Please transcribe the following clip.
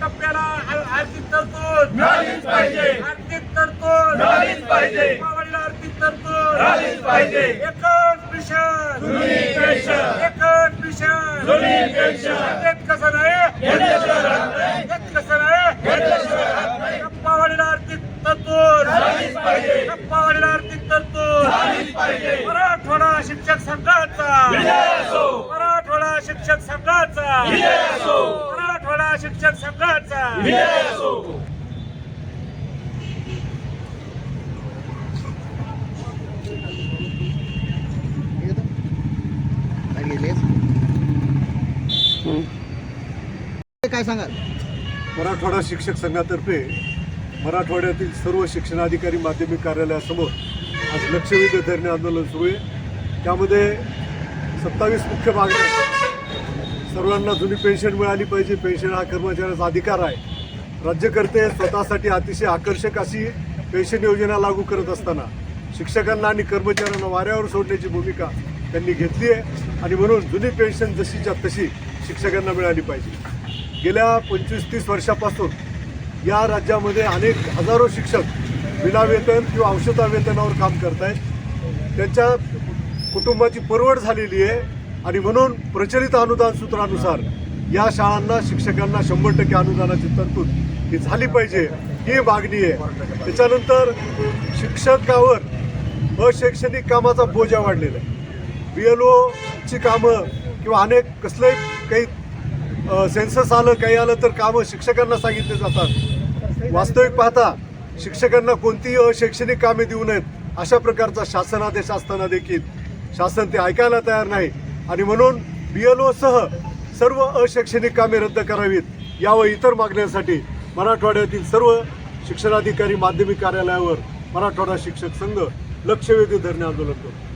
टप्प्याला आर्थिक तरतूद. पाहिजे. आर्थिक तरतूद. मिळालीच पाहिजे. आर्थिक तरतूद. पाहिजे. एकच मिशन. एकच मिशन. कसं नाही? कसं नाही? आर्थिक तरतूद. आर्थिक तरतूद. मराठवाडा शिक्षक संघाचा. शिक्षक संघाचा. विजय असो मराठवाडा शिक्षक संघाचा. विजय असो काय सांगाल? मराठवाडा शिक्षक संघातर्फे मराठवाड्यातील सर्व शिक्षणाधिकारी माध्यमिक कार्यालयासमोर आज लक्षवेधी धरणे आंदोलन सुरू आहे. त्यामध्ये सत्तावीस मुख्य मागण्या आहेत. जुनी पेन्शन मिळाली पाहिजे. पेन्शन हा कर्मचाऱ्याचा अधिकार आहे. राज्यकर्ते स्वतःसाठी अतिशय आकर्षक अशी पेन्शन योजना लागू करत असताना शिक्षकांना आणि कर्मचाऱ्यांना वाऱ्यावर सोडण्याची भूमिका त्यांनी घेतली आहे. आणि म्हणून जुनी पेन्शन जशीच्या तशी शिक्षकांना मिळाली पाहिजे. गेल्या पंचवीस तीस वर्षापासून या राज्यामध्ये अनेक हजारो शिक्षक विनावेतन किंवा औषधा वेतनावर काम करत आहेत त्यांच्या कुटुंबाची परवड झालेली आहे. आणि म्हणून प्रचलित अनुदान सूत्रानुसार या शाळांना शिक्षकांना शंभर टक्के अनुदानाची तरतूद ही झाली पाहिजे ही मागणी आहे. त्याच्यानंतर शिक्षकावर अशैक्षणिक कामाचा बोजा वाढलेला आहे. बी एल ओची कामं किंवा अनेक कसलंही काही सेन्सस आलं काही आलं तर कामं शिक्षकांना सांगितले जातात. वास्तविक पाहता शिक्षकांना कोणतीही अशैक्षणिक कामे देऊ नयेत अशा प्रकारचा शासनादेश असताना देखील शासन ते ऐकायला तयार नाही. आणि म्हणून बी एल ओसह सर्व अशैक्षणिक कामे रद्द करावीत या व इतर मागण्यांसाठी मराठवाड्यातील सर्व शिक्षणाधिकारी माध्यमिक कार्यालयावर मराठवाडा शिक्षक संघ लक्षवेधी धरणे आंदोलन करतो.